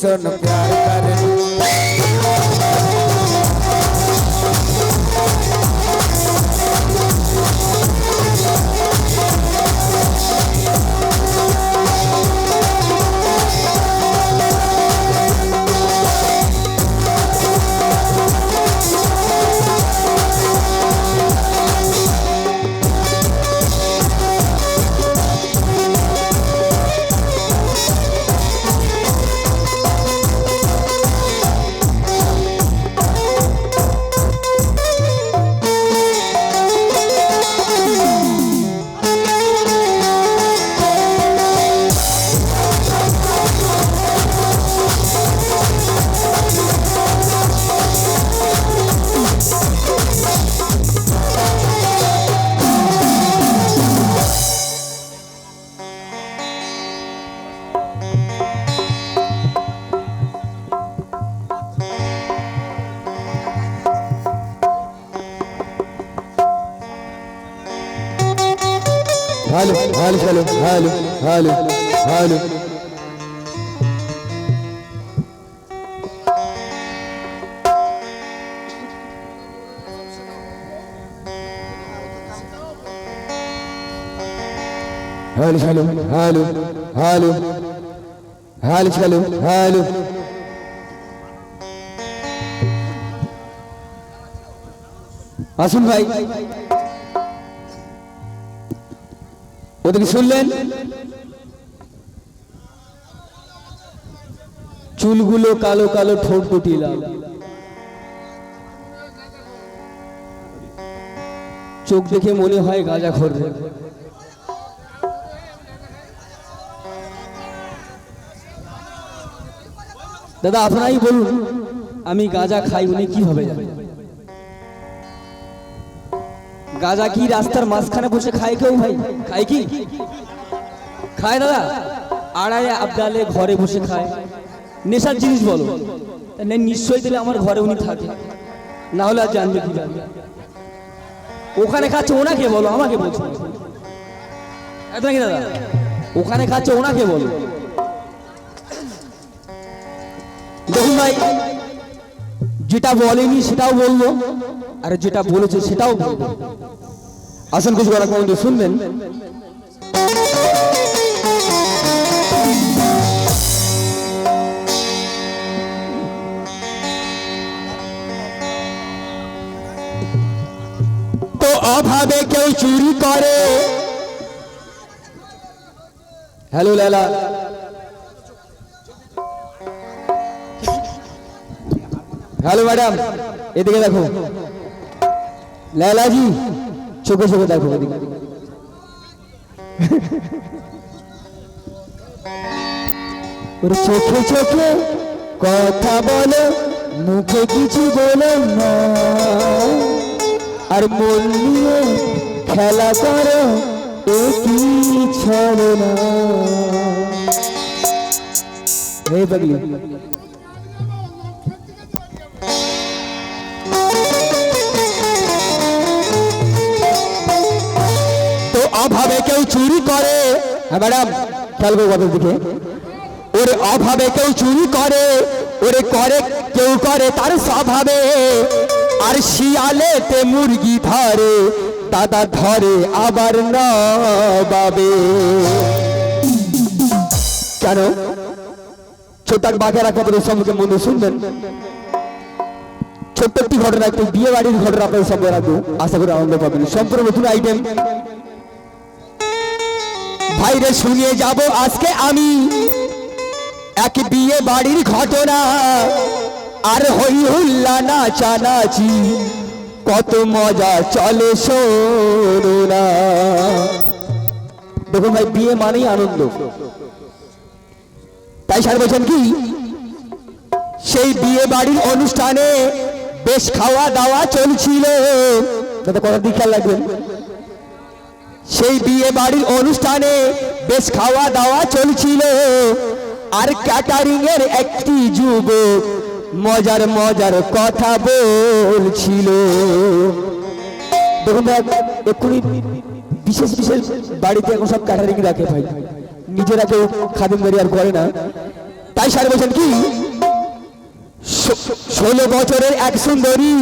सुन प्यारे halim, halim. هالي سلم هالو هالو هالي سلم هالو আসুন ভাই ওদের শুনলেন চুলগুলো কালো কালো ঠোঁট দুটি চোখ দেখে মনে হয় গাঁজা খোর। দাদা, আপনারাই বলুন, আমি গাঁজা খাই, উনি কীভাবে জানেন গাঁজা কি রাস্তার মাঝখানে বসে খায় কেউ ভাই? খায় কি? খায় দাদা। আড়াই আবদালে ঘরে বসে খায়। নেশার জিনিস বলো। নিশ্চয়ই দিলে আমার ঘরে উনি থাকে। না হলে আর জানবে কি ওখানে খাচ্ছে ওনাকে বলো, আমাকে বলছো দাদা, ওখানে খাচ্ছে ওনাকে বলো। দেখুন ভাই, যেটা বলেনি সেটাও বলব, আর যেটা বলেছে সেটাও বলব। আসুন কিছু কথা শুনবেন। অভাবে কেউ চুরি করে। হ্যালো, লালা। Hello, madam. এদিকে দেখো। লালাজি, চোখে চোখে দেখো চোখে চোখে কথা বলো, মুখে কিছু বলো না। আর মন নিয়ে খেলা করো, এ কি না। হে পাগলি তো অভাবে কেউ চুরি করে। হ্যাঁ ম্যাডাম, খেয়াল করব কথার দিকে। ওরে অভাবে কেউ চুরি করে, ওরে করে, কেউ করে তার স্বভাবে। আর শিয়ালে শিয়ালেতে মুরগি ধরে, দাদা ধরে আবার নবাবে। কেন? ছোটাক বাঘেরা কত সম্মুখে মনে শুনবেন? ছোট্ট একটি ঘটনা, একটি বিয়ে বাড়ির ঘটনা আপনাদের সঙ্গে রাখব। আশা করি আনন্দ পাবেন। সম্পূর্ণ নতুন আইটেম ভাইরে, শুনিয়ে যাব আজকে আমি। এক বিয়ে বাড়ির ঘটনা। আর হই হুল্লা নাচানাচি, কত মজা চলে শোনো দেখুন ভাই, বিয়ে মানেই আনন্দ। তাই সার বলছেন কি, সেই বিয়ে বাড়ির অনুষ্ঠানে বেশ খাওয়া দাওয়া চলছিল। কথা দিকে সেই বিয়ে বাড়ির অনুষ্ঠানে বেশ খাওয়া দাওয়া চলছিল। আর ক্যাটারিং এর একটি যুবক মজার মজার কথা বলছিল। দেখুন ভাই এক্ষুনি বিশেষ বিশেষ বাড়িতে এখন সব ক্যাটারিং রাখে ভাই। নিজেরা কেউ খাদিমদারি আর করে না। তাই স্যার বলছেন কি ষোলো বছরের এক সুন্দরী,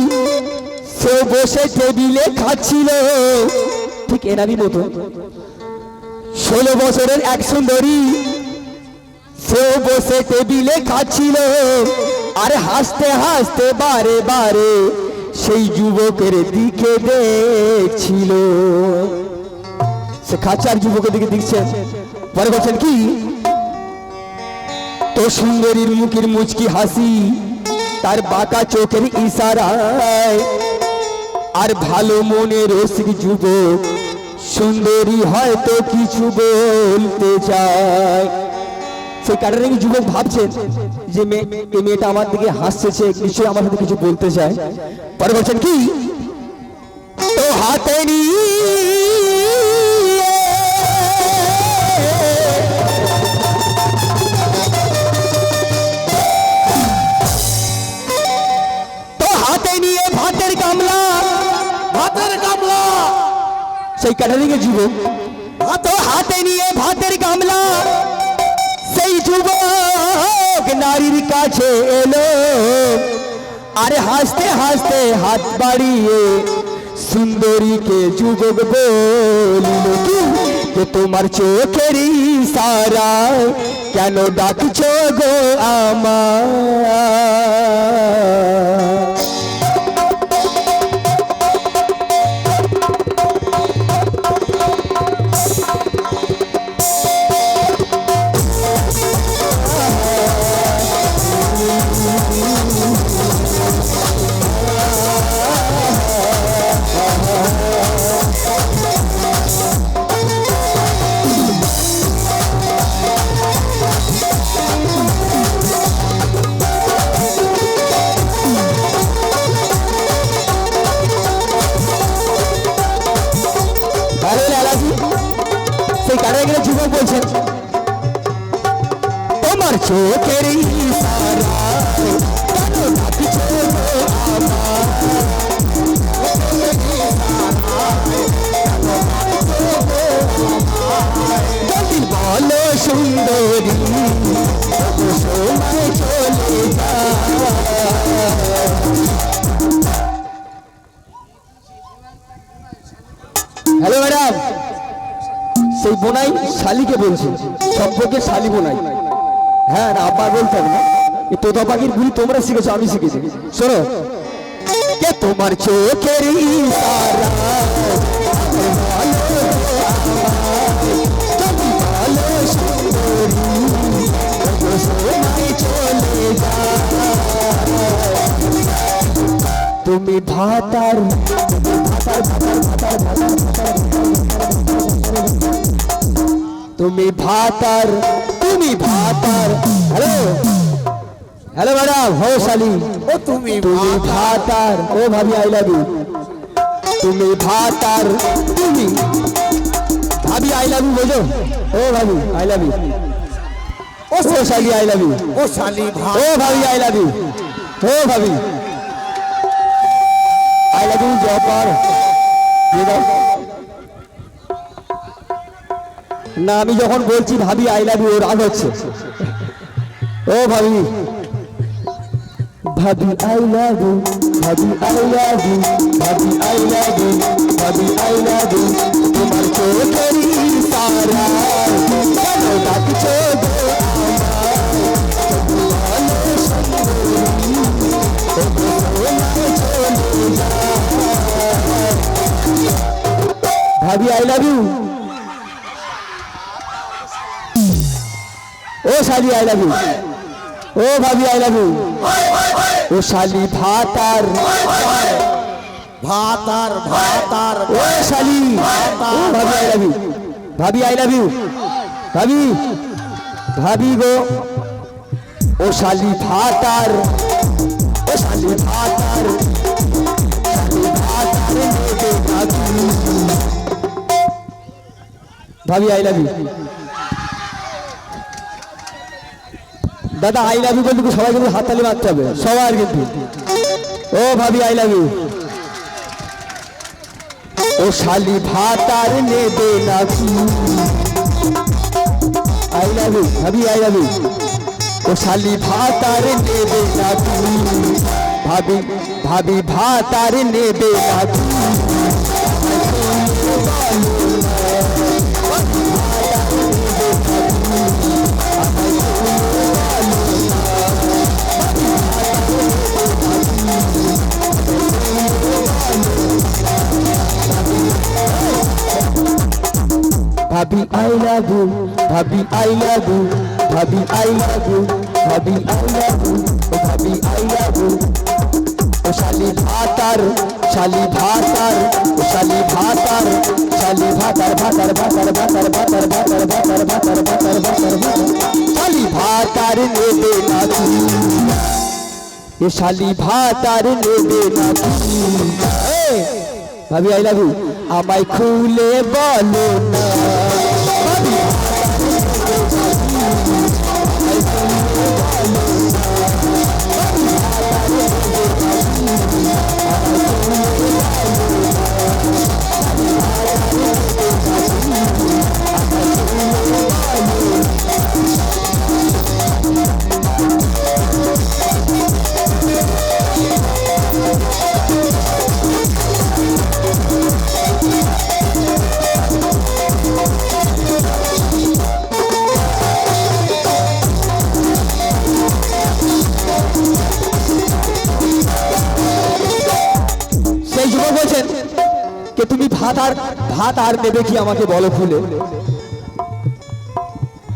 সে বসে টেবিলে খাচ্ছিল। ঠিক এনারই মতো। ষোলো বছরের এক সুন্দরী সে বসে টেবিলে খাচ্ছিল। আর হাসতে হাসতে বারে বারে সেই যুবকের দিকে দেখছিল। সে খাচ্ছে আর যুবকের দিকে দেখছে। পরে বলছেন, কি? তো সুন্দরীর মুখের মুচকি হাসি, তার বাঁকা চোখের ইশারায়। আর ভালো মনে রসিক যুবক সুন্দরী হয়তো কিছু বলতে চায়। সেই কারণে কি যুবক ভাবছেন যে মেয়ে এই মেয়েটা আমার দিকে হাসছে নিশ্চয়ই আমার সাথে কিছু বলতে চায়। পরে বলছেন, কি? তো হাতে নিয়ে তো হাতে নিয়ে ভাতের গামলা ভাতের গামলা। সেই ক্যাটারিং এর যুবক, তো হাতে নিয়ে ভাতের গামলা সেই যুবক নারীর কাছে এলো। আরে হাসতে হাসতে হাত বাড়িয়ে সুন্দরীকে যুবক বলিল যে তোমার চোখের সারা, কেন ডাকছো গো আমার সুন্দরী চলে হ্যালো ম্যাডাম, সেই বোনাই শালিকে বলছে, সম্পর্কে শালি বোনাই। হ্যাঁ না আব্বা বলতে হবে না। এই তোতা পাখির গুলি তোমরা শিখেছো, আমি শিখেছি। শোনো, কে তোমার চোখের ইশারা? তুমি ভাতার তুমি ভাতার তুমি ভাতার। হ্যালো? হ্যালো ম্যাডাম হো শালি। ও তুমি তুমি ভাতার। ও ভাবি আই লাভ ইউ তুমি ভাতার তুমি ভাবি আই লাভ ইউ বোঝো ও ভাবি আই লাভ ইউ ও শালি আই লাভ ইউ ও শালি ও ভাবি আই লাভ ইউ ও ভাবি। ইউ জপার না, আমি যখন বলছি ভাবি আই লাভ ইউ রাগ হচ্ছে। ও ভাবি। ভাবি আই লাভ ইউ ভাবি আই লাভ ইউ ভাবি আই লাভ ইউ ভাবি আই লাভ ইউ তোমার চোখের ইশারা কেন ডাকছো ভাবি আই লাভ ইউ ও শালি আই লাভ ইউ ও ভাবি আই লাভ ইউ ও শালি ভাতার ভাত আর ও শালি ভাবি আই লাভ ইউ ভাবি আই লাভ ইউ ভাবি ভাবি গো ও শালি ভাতার ও শালি ভাতার ভাবি আই লাভ ইউ দাদা আই লাভ ইউ বলতে সবাই কিন্তু হাততালি মারতে হবে? সবার কিন্তু। ও ভাবি আই লাভ ইউ ও শালি ভাতার নেবে নাকি? আই লাভ ইউ ভাবি আই লাভ ইউ ও শালি ভাত আর নেবে না ভাবি ভাবি ভাত আর নেবে না ভাবি আই লাভ ইউ ভাবি আই লাভ ইউ ভাবি আই লাভ ইউ ভাবি আই লাভ ইউ ভাবি আই লাভ ইউ ও শালি ভাতার শালি ভাতার ও শালি ভাতার শালি ভাতার ভাতার ভাতার ভাতার ভাতার ভাতার ভাতার ভাতার ভাতার ভাতার শালি ভাতার নেবে না তুই এ শালি ভাতার নেবে না তুই ভাবি আই লাভ আমায় খুলে বলো না sabe? আর কি আমাকে বলো খুলে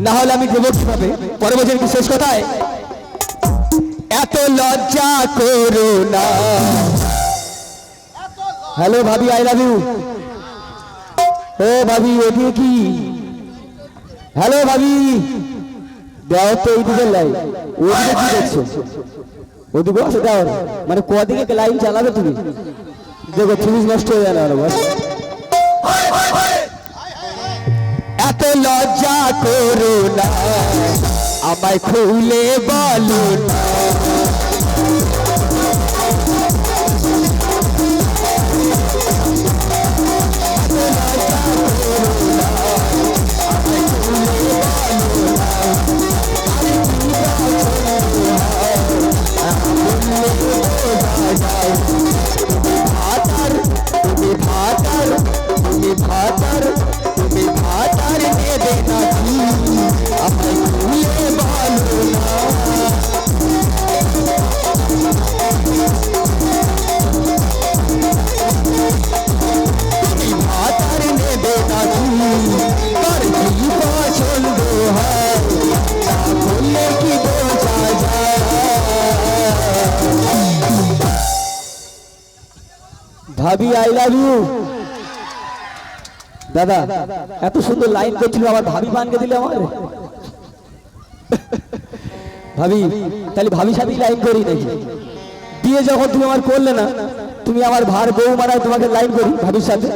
না হলে আমি দেবো কীভাবে? পরে বলছেন শেষ কথায়, এত লজ্জা করো না। হ্যালো ভাবি আই লাভ ইউ ও ভাবি ওদিকে কি? হ্যালো ভাবি। দেওয়া তো এইদিকে লাই ওদিকে কি দেখছ? ওদিকে আছে দেওয়ার মানে কদিকে লাইন চালাবে তুমি? দেখো ফিনিশ নষ্ট হয়ে না বাস। এত লজ্জা করো না। আমায় খুলে বলো না। আই লাভ ইউ দাদা এত সুন্দর লাইন করছিল আমার ভাবি বানকে দিলে আমার ভাবি তাহলে ভাবি সাথে লাইন করি নাকি বিয়ে যখন তুমি আমার করলে না তুমি আমার ভার বউ মারায় তোমাকে লাইন করি ভাবির সাথে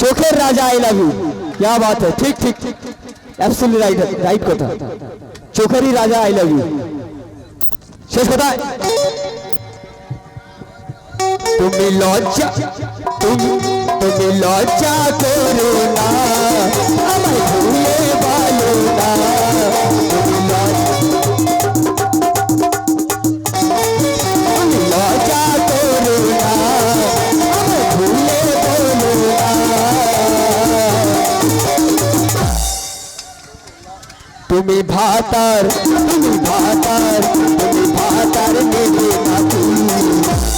চোখের রাজা আই লাভ ইউ क्या बात है ঠিক ঠিক অ্যাবসলিউটলি রাইট রাইট কথা চোখেরই রাজা আই লাভ ইউ শেষ কথা তুমি লজ্জা তুমি তুমি লজ্জা করো না আমায় ভুলে বলো না তুমি লজ্জা তুমি লজ্জা করো না আমায় ভুলে বলো না তুমি ভাতার তুমি ভাতার তুমি ভাতার নেবে না তুমি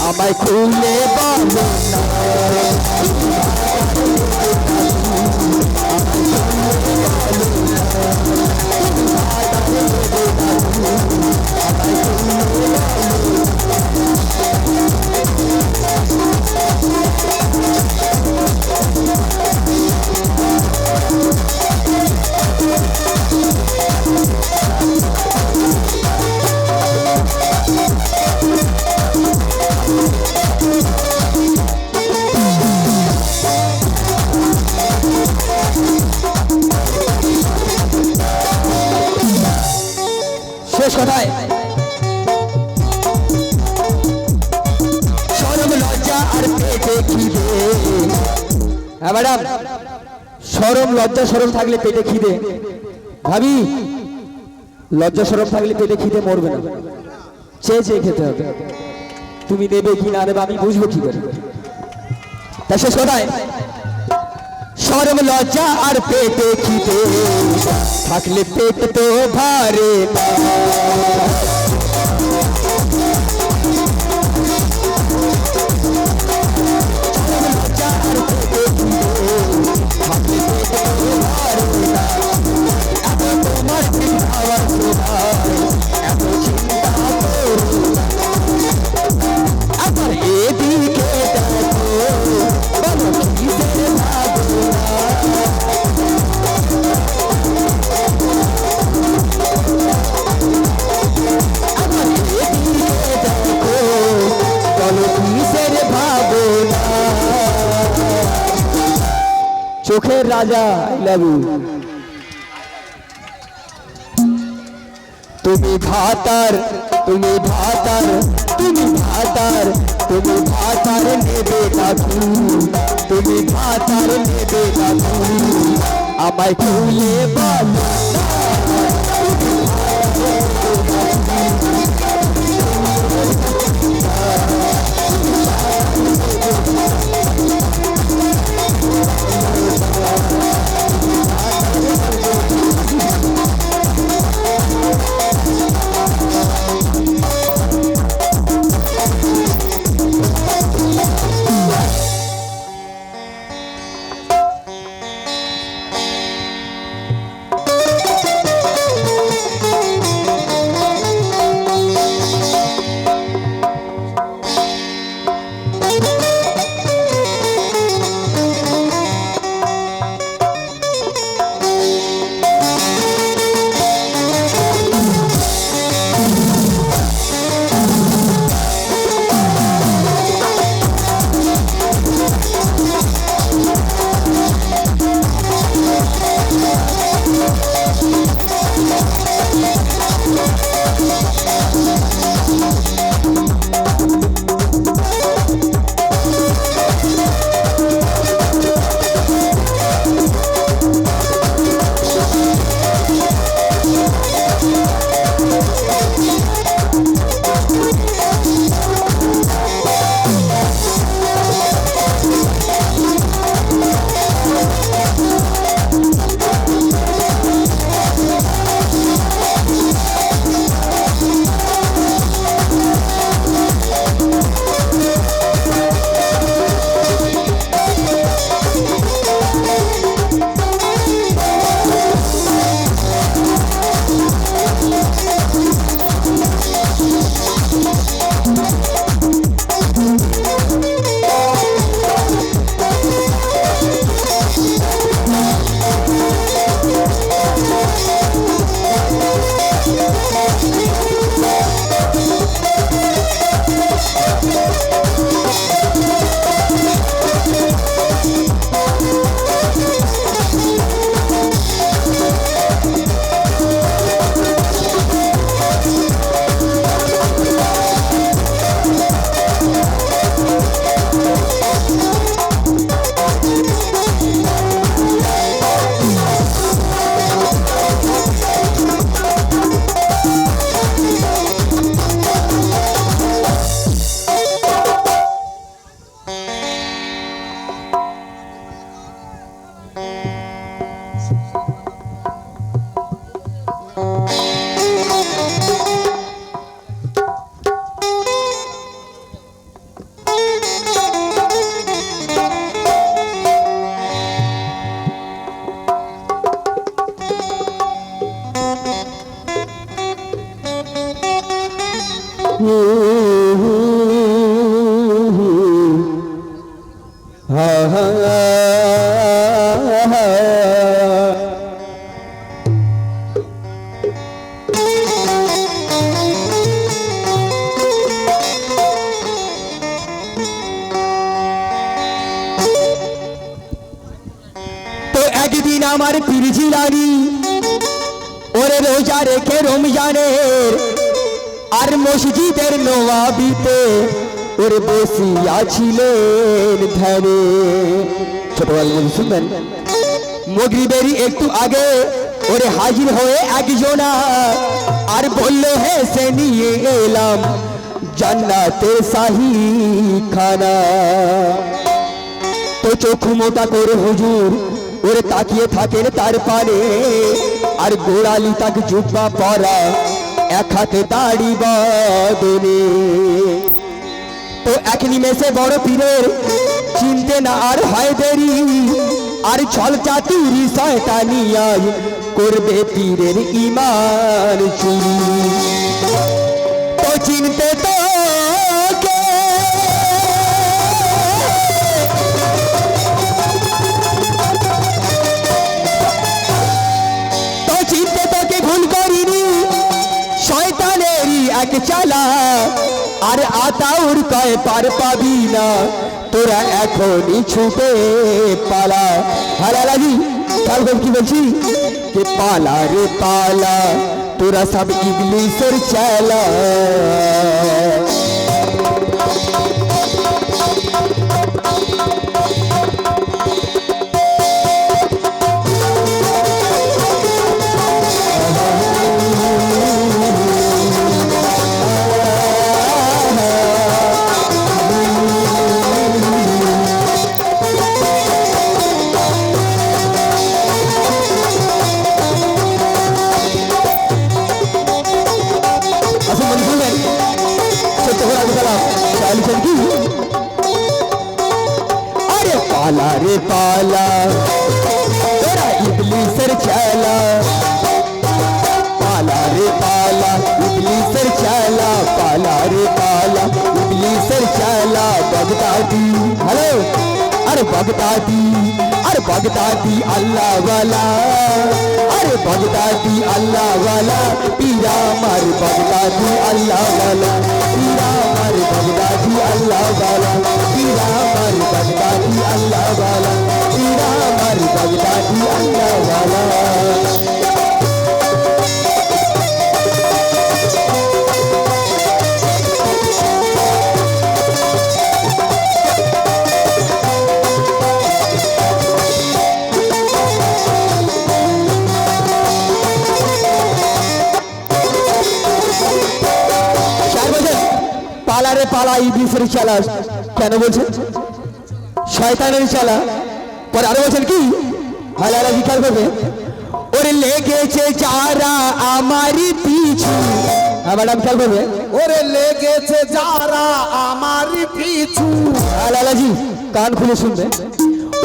আমায় খুলে বলো না। লজ্জা সরম থাকলে পেটে খিদে। ভাবি, লজ্জা সরম থাকলে পেটে খিদে মরবে না। চেয়ে চেয়ে খেতে হবে। তুমি দেবে কি না দেবে আমি বুঝব কি করে। তা শেষ কথায়, সরম, লজ্জা আর পেটে খিদে। থাকলে পেট তো ভারে। লেবু তুমি ভাতার তুমি ভাতার তুমি ভাতার তুমি ভাতার নেবে কাকু তুমি ভাতার নেবে কাকু আমায় খুলে বলো। রোজা রেখে রমজানের আর মসজিদের নবাবিতে ওরে বসিয়াছিলেন ধ্যানে। ছোটবেলা শুনবেন? মগরিবেরই একটু আগে ওরে হাজির হয়ে একজনা আর বলল হ্যাঁ সে নিয়ে এলাম জান্নাতের শাহী খানা তো চোখ মোটা করে হুজুর ওরে তাকিয়ে থাকেন তার পানে। আর গোড়ালি তাকে জুব্বা পরা, এক হাতে দাড়ি বদনে তো এক নিমেষে বড় পীরের চিনতে না আর হয় দেরি, আর ছল চাতুরি শয়তানিয়ায় করবে পীরের ইমান চুরি। তো চিনতে তো এক চালা, আর আতাউর কয় পার পাবি না। তোরা এখনই ছুটে পালা। হালালাজি তারপর কি বলছি? কে পালা রে পালা, তোরা সব ইংলিশের চালা। পালা রে পালা তোরা ইবলিসের চালা পালা রে পালা ইবলিসের চালা পালা রে পালা ইবলিসের চালা বগদাদি হ্যালো আরে বগদাদি আরে বগদাদি আল্লাহ ওয়ালা আরে বগদাদি আল্লাহ ওয়ালা পীরা মার বগদাদি আল্লাহ ওয়ালা পীরা মার বগদাদি আল্লাহ ওয়ালা পীরা মার বগদাদি আল্লাহ বছর পালারে পালা ইবলিসের চালা কেন বলছেন? শয়তানের চালা পরে আরও বলছেন কি? হালারা বিকার করবে। ওরে লেগেছে যারা আমারই পিছু। হ্যাঁ ম্যাডাম খেয়াল করবে। ওরে লেগেছে যারা আমারই পিছু। লালাজি কান খুলে শুনবে।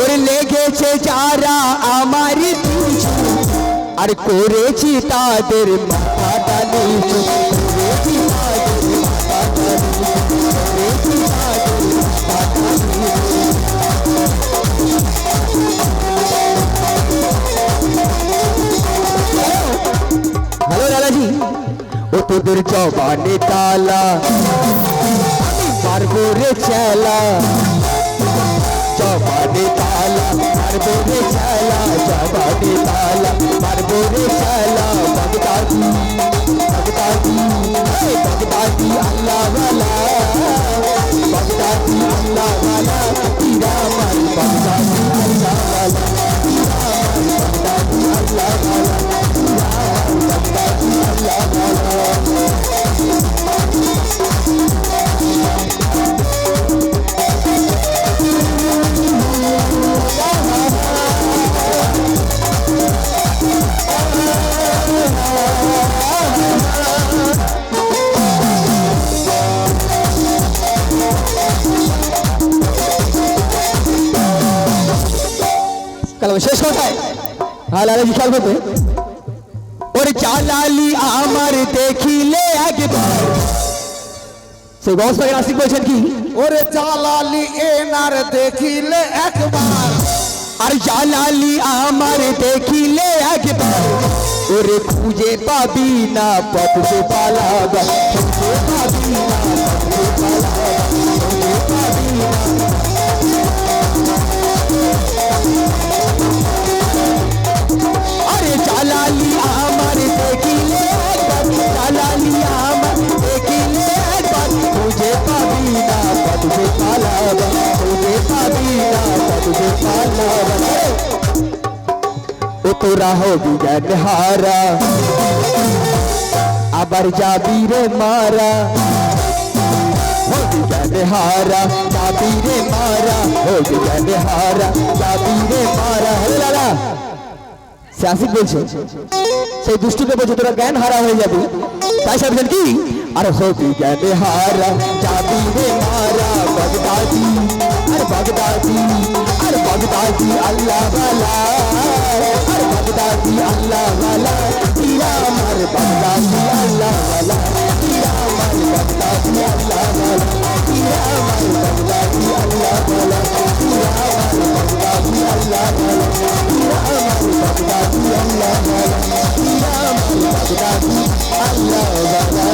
ওরে লেগেছে যারা আমারই পিছু। আর করেছি তাদের মাথাটা নিচু। তোদের জবানে তালা আমি পারব রে চেলা। জবানে তালা, মারবো রে চেলা, জবানে তালা, মারবো রে চেলা। বগদাদি বগদাদি এই বগদাদি আল্লাহ। কালাম শেষ কথায় হ্যাঁ লালাজি খেয়াল করবে ওরে চালালি আমার দেখিলে একবার সে গস পাখি নাসিক বলছেন কি ওরে জালালি এনার দেখিলে একবার আর জালালি আমার দেখিলে একবার ওরে খুঁজে পাবি না পথ সে পালাবা খুঁজে পাবি পালাবা খুঁজে পাবি না পথ সে পালাবা তোরা হবি জ্ঞান হারা আবার যাবি রে মারা হবি জ্ঞান হারা যাবি রে মারা হবি জ্ঞান হারা যাবি রে মারা হে লালা সে আসিক বলছে সেই দুষ্টুকে বলছে, তোরা জ্ঞান হারা হয়ে যাবে। তাই সাহেব কি? আর হবি জ্ঞান হারা যাবি রে মারা, বাগদাদি, আর বাগদাদি। বাগদাদি আল্লাহ বালা আর বাগদাদি আল্লাহ বালা তিরা আমার বাগদাদি আল্লাহ বালা তিরা আমার বাগদাদি আল্লাহ বালা তিরা আমার বাগদাদি আল্লাহ বালা তিরা আমার বাগদাদি আল্লাহ বালা তিরা আমার বাগদাদি আল্লাহ বালা তিরা আমার বাগদাদি আল্লাহ বালা